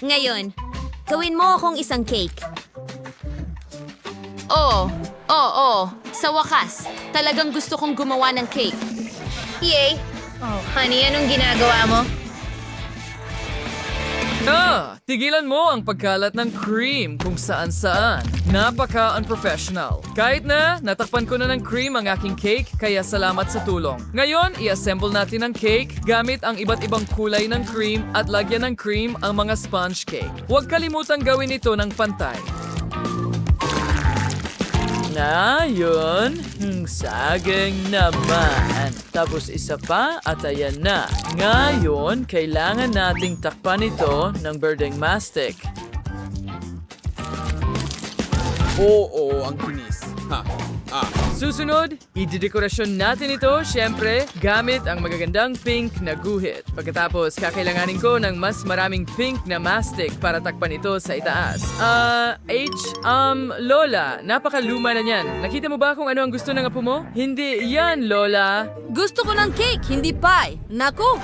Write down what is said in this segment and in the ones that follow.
Ngayon, gawin mo akong isang cake. Oo, oo, oo. Sa wakas, talagang gusto kong gumawa ng cake. Yay! Oh, honey, anong ginagawa mo? Ah, tigilan mo ang pagkalat ng cream kung saan-saan. Napaka-unprofessional. Kahit na, natakpan ko na ng cream ang aking cake, kaya salamat sa tulong. Ngayon, i-assemble natin ang cake gamit ang iba't ibang kulay ng cream at lagyan ng cream ang mga sponge cake. Huwag kalimutang gawin ito ng pantay. Ngayon, hmm, saging naman. Tapos isa pa at ayan na. Ngayon, kailangan nating takpan ito ng birding mastic. Oo, ang kinis. Ha, ah. Susunod, idedekorasyon natin ito, syempre, gamit ang magagandang pink na guhit. Pagkatapos, kakailanganin ko ng mas maraming pink na mastic para takpan ito sa itaas. Ah, H, um, Lola, napakaluma na niyan. Nakita mo ba kung ano ang gusto ng apo mo? Hindi yan, Lola. Gusto ko ng cake, hindi pie. Naku!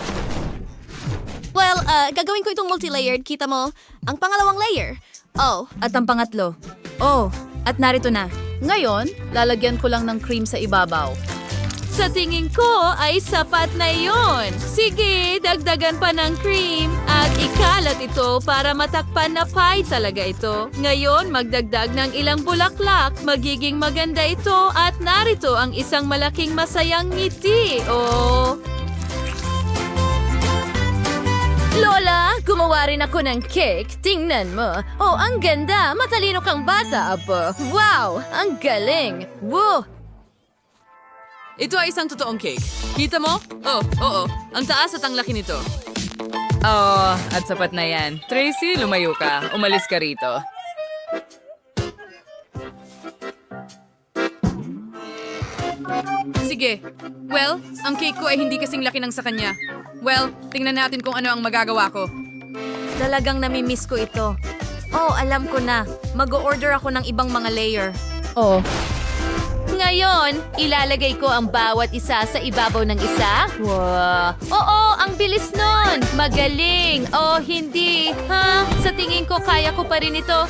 Well, uh, gagawin ko itong multi-layered. Kita mo, ang pangalawang layer. Oh, At ang pangatlo. Oh, at narito na. Ngayon, lalagyan ko lang ng cream sa ibabaw. Sa tingin ko ay sapat na yon. Sige, dagdagan pa ng cream at ikalat ito para matakpan na pie talaga ito. Ngayon, magdagdag ng ilang bulaklak. Magiging maganda ito at narito ang isang malaking masayang ngiti. Oh... Lola, gumawa rin ako ng cake. Tingnan mo. Oh, ang ganda. Matalino kang bata, apo. Wow, ang galing. Woo! Ito ay isang totoong cake. Kita mo? Oh, oo. Ang taas at ang laki nito. Oo, at sapat na yan. Tracy, lumayo ka. Umalis ka rito. Sige. Well, ang cake ko ay hindi kasing laki ng sa kanya. Well, tingnan natin kung ano ang magagawa ko. talagang namimiss ko ito. Oh, alam ko na. Mag-order ako ng ibang mga layer. Oh, Ngayon, ilalagay ko ang bawat isa sa ibabaw ng isa. Wow! Oo, ang bilis nun! Magaling! O hindi, ha? Sa tingin ko, kaya ko pa rin ito.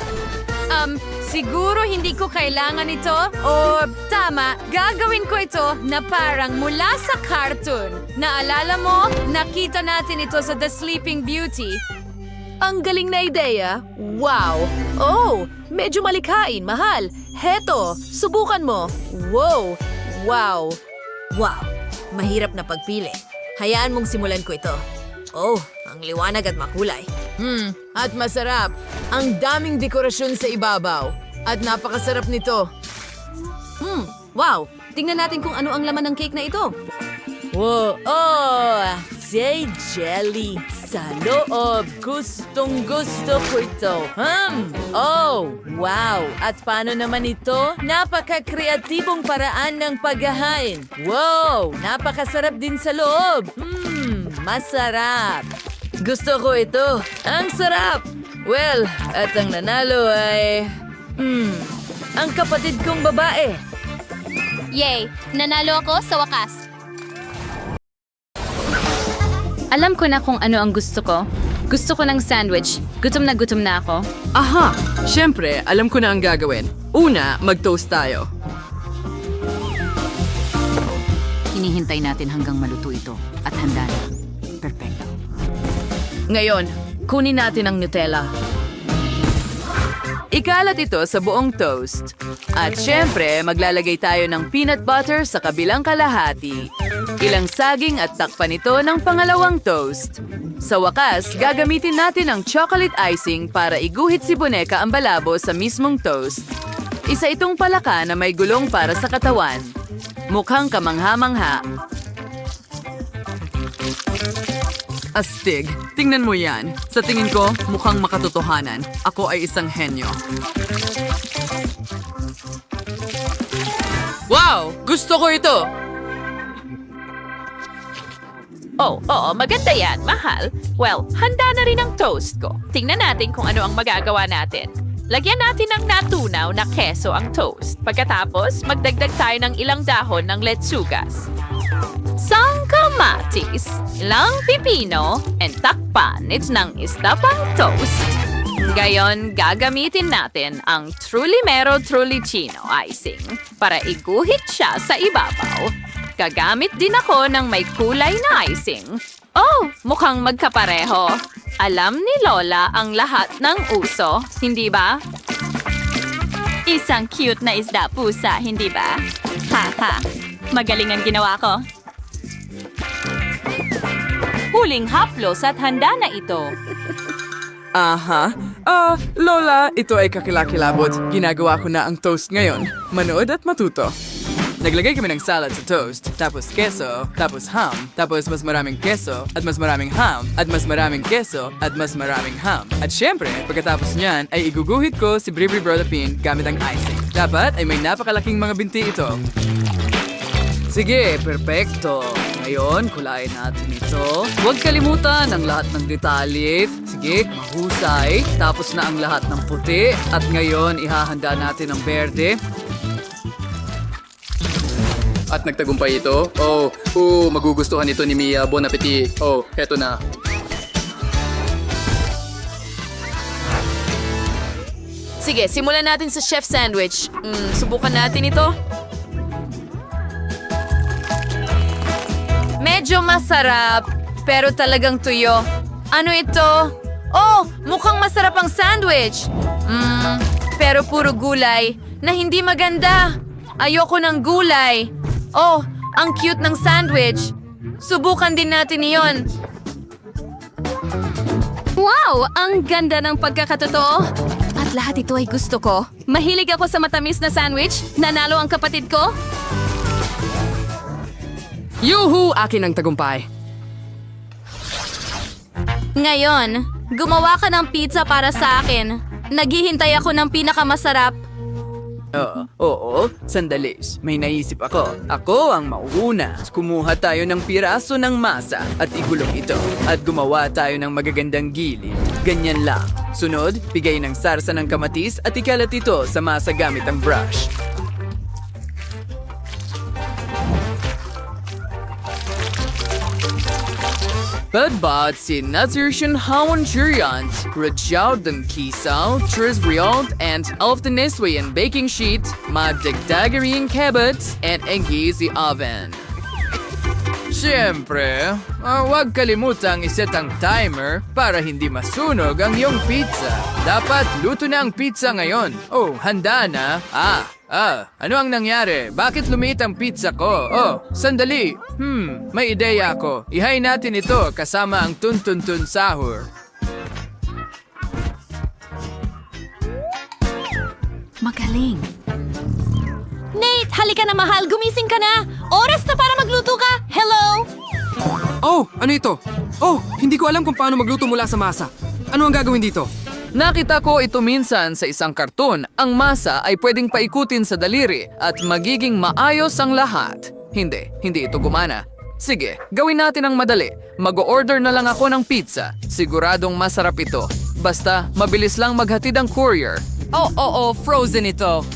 Um, siguro hindi ko kailangan ito. O tama, gagawin ko ito na parang mula sa cartoon. Naalala mo, nakita natin ito sa The Sleeping Beauty. ang galing na ideya. Wow! Oh, medyo malikhain, mahal. Heto, subukan mo. Wow! Wow! Wow, mahirap na pagpili. Hayaan mong simulan ko ito. Oh, ang liwanag at makulay. Hmm, at masarap. Ang daming dekorasyon sa ibabaw. At napakasarap nito. Hmm, wow. Tingnan natin kung ano ang laman ng cake na ito. Wow, oh, say jelly sa loob. Gustong gusto ko ito. Hmm, oh, wow. At paano naman ito? Napaka-kreatibong paraan ng paghahain. Wow, napakasarap din sa loob. Hmm, masarap. Gusto ko ito. Ang sarap. Well, at ang nanalo ay... Hmm, ang kapatid kong babae. Yay! Nanalo ako sa wakas. Alam ko na kung ano ang gusto ko. Gusto ko ng sandwich. Gutom na gutom na ako. Aha! Siyempre, alam ko na ang gagawin. Una, mag-toast tayo. Hinihintay natin hanggang maluto ito at handa na. Ngayon, kunin natin ang Nutella. Ikalat ito sa buong toast. At syempre, maglalagay tayo ng peanut butter sa kabilang kalahati. Ilang saging at takpan ito ng pangalawang toast. Sa wakas, gagamitin natin ang chocolate icing para iguhit si Boneka ang balabo sa mismong toast. Isa itong palaka na may gulong para sa katawan. Mukhang kamangha-mangha. Astig. Tingnan mo yan. Sa tingin ko, mukhang makatotohanan. Ako ay isang henyo. Wow! Gusto ko ito! Oh, oo, maganda yan, mahal. Well, handa na rin ang toast ko. Tingnan natin kung ano ang magagawa natin. Lagyan natin ng natunaw na keso ang toast. Pagkatapos, magdagdag tayo ng ilang dahon ng letsugas. Sang kamatis, ilang pipino, and takpan it ng isda pang toast. Ngayon, gagamitin natin ang Trulimero Trulicino icing para iguhit siya sa ibabaw. Gagamit din ako ng may kulay na icing. Oh, mukhang magkapareho. Alam ni Lola ang lahat ng uso, hindi ba? Isang cute na isda pusa, hindi ba? Haha, magaling ang ginawa ko. Huling haplos at handa na ito. Aha. Ah, Lola, ito ay kakilakilabot. Ginagawa ko na ang toast ngayon. Manood at matuto. Naglagay kami ng salad sa toast, tapos keso, tapos ham, tapos mas maraming keso, at mas maraming ham, at mas maraming keso, at mas maraming ham. At syempre, pagkatapos niyan, ay iguguhit ko si Bribri Brodapin gamit ang icing. Dapat ay may napakalaking mga binti ito. Sige, perpekto. Ngayon, kulayin natin ito. Huwag kalimutan ang lahat ng detalye. Sige, mahusay. Tapos na ang lahat ng puti. At ngayon, ihahanda natin ang berde. At nagtagumpay ito. Oh, oh, magugustuhan ito ni Mia. Bon appetit. Oh, heto na. Sige, simulan natin sa chef sandwich. Mm, subukan natin ito. Medyo masarap, pero talagang tuyo. Ano ito? Oh, mukhang masarap ang sandwich. Mm, pero puro gulay na hindi maganda. Ayoko ng gulay. Oh, ang cute ng sandwich. Subukan din natin iyon. Wow! Ang ganda ng pagkakatotoo. At lahat ito ay gusto ko. Mahilig ako sa matamis na sandwich. Nanalo ang kapatid ko. Yuhu! Akin ang tagumpay. Ngayon, gumawa ka ng pizza para sa akin. Naghihintay ako ng pinakamasarap. Oo, oo, sandali. May naisip ako. Ako ang mauuna. Kumuha tayo ng piraso ng masa at igulong ito. At gumawa tayo ng magagandang gilid. Ganyan lang. Sunod, bigay ng sarsa ng kamatis at ikalat ito sa masa gamit ang brush. Pagbat si Nazirchen Hawan Juriant, Rajaud den Kiesau, Tris Briand, and Neswayan baking sheet, Magdagdagarian Cabot, and Engizi Oven. Siyempre, ah, huwag kalimutang iset ang timer para hindi masunog ang iyong pizza. Dapat luto na ang pizza ngayon. Oh, handa na. Ah, ah, ano ang nangyari? Bakit lumiit ang pizza ko? Oh, sandali. Hmm, may ideya ako. Ihay natin ito kasama ang tun-tun-tun sahur. Magaling. Nate, halika na mahal. Gumising ka na. Oras na para magluto ka. Hello? Oh, ano ito? Oh, hindi ko alam kung paano magluto mula sa masa. Ano ang gagawin dito? Nakita ko ito minsan sa isang karton. Ang masa ay pwedeng paikutin sa daliri at magiging maayos ang lahat. Hindi, hindi ito gumana. Sige, gawin natin ang madali. Mag-order na lang ako ng pizza. Siguradong masarap ito. Basta, mabilis lang maghatid ang courier. Oh, oo, frozen ito.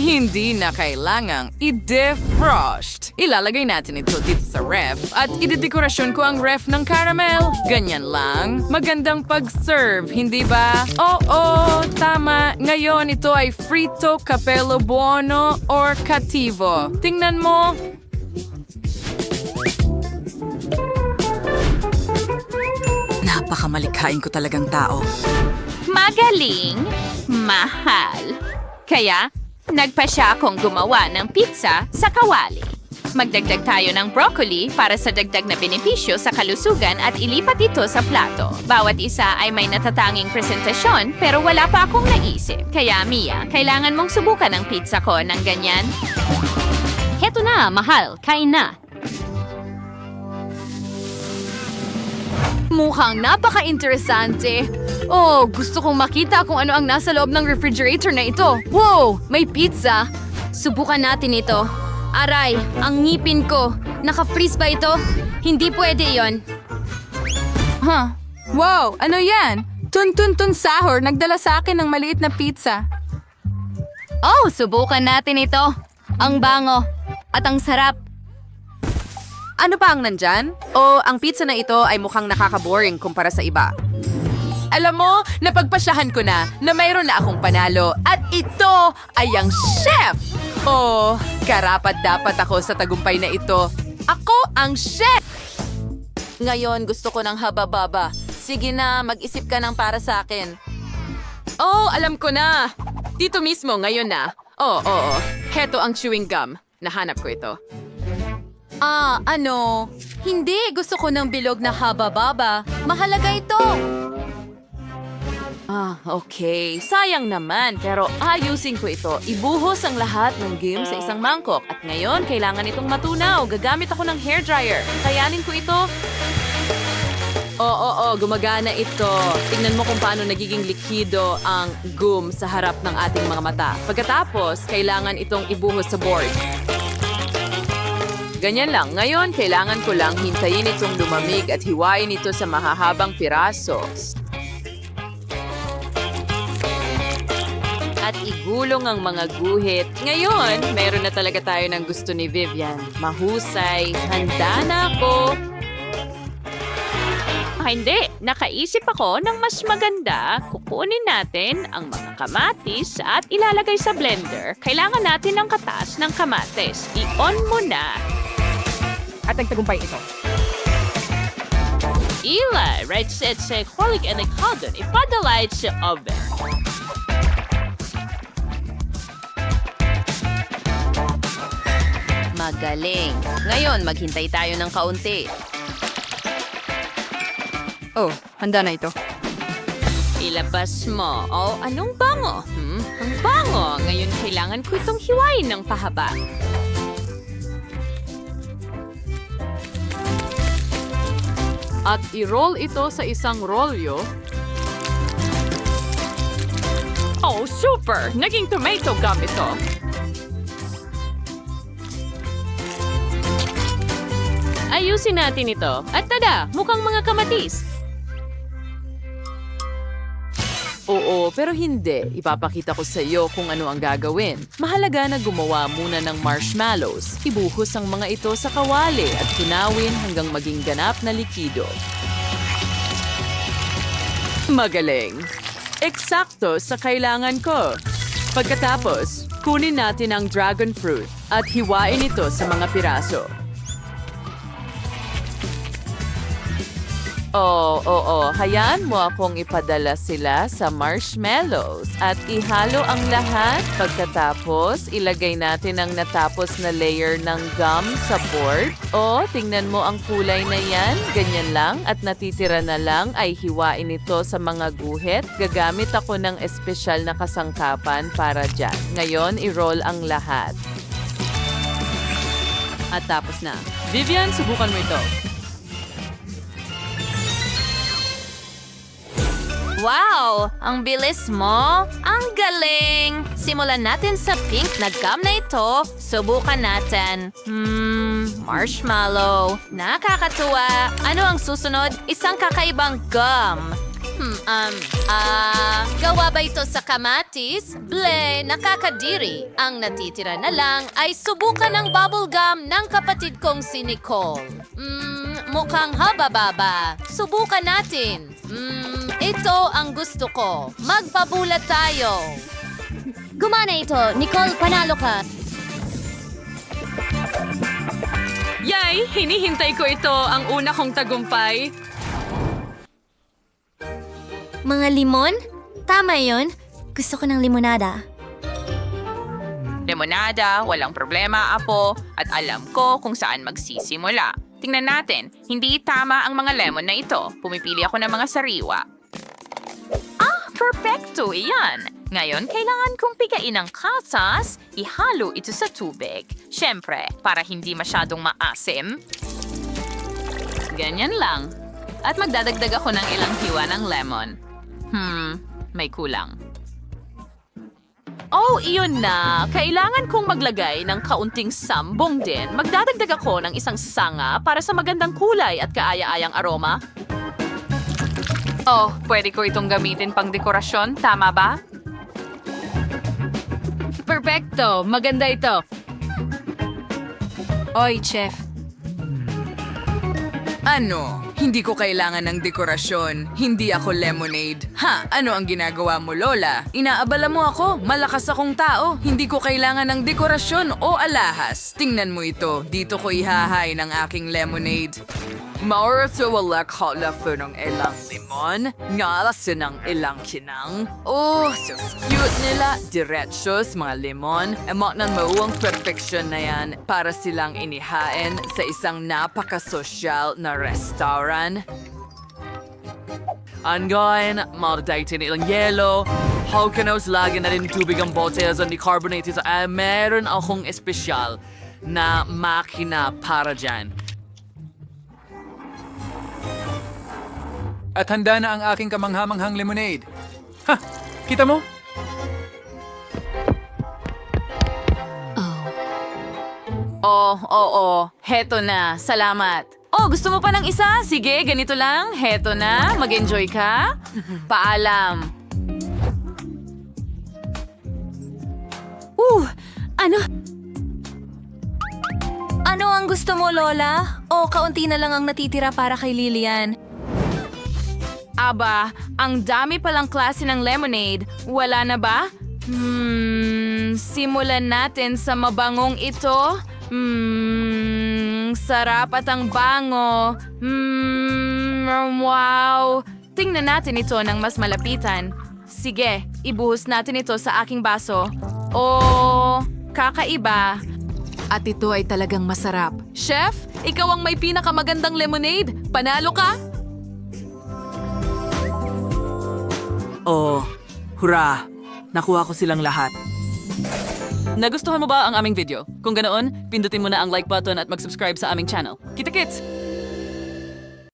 Hindi na kailangang i-defrost. Ilalagay natin ito dito sa ref at idedekorasyon ko ang ref ng caramel. Ganyan lang. Magandang pag-serve, hindi ba? Oo, tama. Ngayon ito ay frito, capello buono, or cativo. Tingnan mo. Napakamalikhain ko talagang tao. Magaling, mahal. Kaya, nagpa siya akong gumawa ng pizza sa kawali. Magdagdag tayo ng broccoli para sa dagdag na benepisyo sa kalusugan at ilipat ito sa plato. Bawat isa ay may natatanging presentasyon pero wala pa akong naisip. Kaya Mia, kailangan mong subukan ang pizza ko ng ganyan. Heto na, mahal. Kain na. Mukhang napaka-interesante. Oh, gusto kong makita kung ano ang nasa loob ng refrigerator na ito. Wow, may pizza. Subukan natin ito. Aray, ang ngipin ko. Naka-freeze ba ito? Hindi pwede yon. Huh. Wow, ano yan? Tun-tun-tun sahur, nagdala sa akin ng maliit na pizza. Oh, subukan natin ito. Ang bango. At ang sarap. Ano pa ang nandyan? O ang pizza na ito ay mukhang nakaka-boring kumpara sa iba? Alam mo, napagpasyahan ko na na mayroon na akong panalo at ito ay ang chef! Oh, karapat dapat ako sa tagumpay na ito. Ako ang chef! Ngayon, gusto ko ng haba-baba. Sige na, mag-isip ka ng para sa akin. Oh, alam ko na! Dito mismo, ngayon na. Oo, oo, oo. Heto ang chewing gum. Nahanap ko ito. Ah, ano? Hindi, gusto ko ng bilog na haba-baba. Mahalaga ito. Ah, okay. Sayang naman, pero ayusin ko ito. Ibuhos ang lahat ng game sa isang mangkok. At ngayon, kailangan itong matunaw. Gagamit ako ng hairdryer. Kayanin ko ito. Oo, oo, oo, gumagana ito. Tingnan mo kung paano nagiging likido ang gum sa harap ng ating mga mata. Pagkatapos, kailangan itong ibuhos sa board. Ganyan lang. Ngayon, kailangan ko lang hintayin itong lumamig at hiwain ito sa mahahabang piraso. At igulong ang mga guhit. Ngayon, meron na talaga tayo ng gusto ni Vivian. Mahusay. Handa na ako. Ah, hindi. Nakaisip ako ng mas maganda. Kukunin natin ang mga kamatis at ilalagay sa blender. Kailangan natin ng katas ng kamatis. I-on mo na. At nagtagumpay ito. Ila, right set sa kolik and ikadon. Ipadala it sa oven. Magaling. Ngayon, maghintay tayo ng kaunti. Oh, handa na ito. Ilabas mo. Oh, anong bango? Hmm? Ang bango. Ngayon kailangan ko itong hiwain ng pahaba. At i-roll ito sa isang rolyo. Oh, super! Naging tomato gum ito. Ayusin natin ito. At tada, mukhang mga kamatis. Oo, pero hindi. Ipapakita ko sa iyo kung ano ang gagawin. Mahalaga na gumawa muna ng marshmallows. Ibuhos ang mga ito sa kawali at tunawin hanggang maging ganap na likido. Magaling. Eksakto sa kailangan ko. Pagkatapos, kunin natin ang dragon fruit at hiwain ito sa mga piraso. Oo, oo, hayaan mo akong ipadala sila sa marshmallows at ihalo ang lahat. Pagkatapos, ilagay natin ang natapos na layer ng gum sa board. O, tingnan mo ang kulay na yan. Ganyan lang at natitira na lang ay hiwain ito sa mga guhit. Gagamit ako ng espesyal na kasangkapan para dyan. Ngayon, i-roll ang lahat. At tapos na. Vivian, subukan mo ito. Wow! Ang bilis mo! Ang galing! Simulan natin sa pink na gum na ito. Subukan natin. Hmm, marshmallow. Nakakatuwa. Ano ang susunod? Isang kakaibang gum. Hmm, um, ah, gawa ba ito sa kamatis? Ble, nakakadiri. Ang natitira na lang ay subukan ng bubble gum ng kapatid kong si Nicole. Hmm, mukhang haba-baba. Subukan natin. Hmm, ito ang gusto ko. Magpabulat tayo. Gumana ito. Nicole, panalo ka. Yay! Hinihintay ko ito ang una kong tagumpay. Mga limon? Tama yon. Gusto ko ng limonada. Limonada, walang problema, Apo, at alam ko kung saan magsisimula. Tingnan natin, hindi tama ang mga lemon na ito. Pumipili ako ng mga sariwa. Ah, perfecto, iyan. Ngayon, kailangan kong pigain ang kasas, ihalo ito sa tubig. Siyempre, para hindi masyadong maasim. Ganyan lang. At magdadagdag ako ng ilang hiwa ng lemon. Hmm, may kulang. Oh, iyon na. Kailangan kong maglagay ng kaunting sambong din. Magdadagdag ako ng isang sanga para sa magandang kulay at kaaya-ayang aroma. Oh, pwede ko itong gamitin pang dekorasyon, tama ba? Perfecto! Maganda ito. Oy, chef. Ano? Hindi ko kailangan ng dekorasyon. Hindi ako lemonade. Ha? Ano ang ginagawa mo, Lola? Inaabala mo ako. Malakas akong tao. Hindi ko kailangan ng dekorasyon o alahas. Tingnan mo ito. Dito ko ihahay ng aking lemonade. Maura to wala ka lafo ng ilang limon. Nga ng ilang kinang. Oh, so cute nila. Diretsos, mga limon. Emot ng mauwang perfection na yan para silang inihain sa isang napaka-social na restaurant. Anggain, maladating ilang yelo. Hawkanos lagi na rin tubig ang botes ang decarbonated. Eh, meron akong espesyal na makina para dyan. At handa na ang aking kamanghamanghang lemonade. Ha! Kita mo? Oh, oo. Heto na. Salamat. Oh, gusto mo pa ng isa? Sige, ganito lang. Heto na. Mag-enjoy ka. Paalam. Uh, ano? Ano ang gusto mo, Lola? O kaunti na lang ang natitira para kay Lilian? Aba, ang dami palang klase ng lemonade. Wala na ba? Hmm, simulan natin sa mabangong ito. Hmm, sarap at ang bango. Hmm, wow. Tingnan natin ito ng mas malapitan. Sige, ibuhos natin ito sa aking baso. Oh, kakaiba. At ito ay talagang masarap. Chef, ikaw ang may pinakamagandang lemonade. Panalo ka? Oh, hurra! Nakuha ko silang lahat. Nagustuhan mo ba ang aming video? Kung ganoon, pindutin mo na ang like button at mag-subscribe sa aming channel. Kita-kits!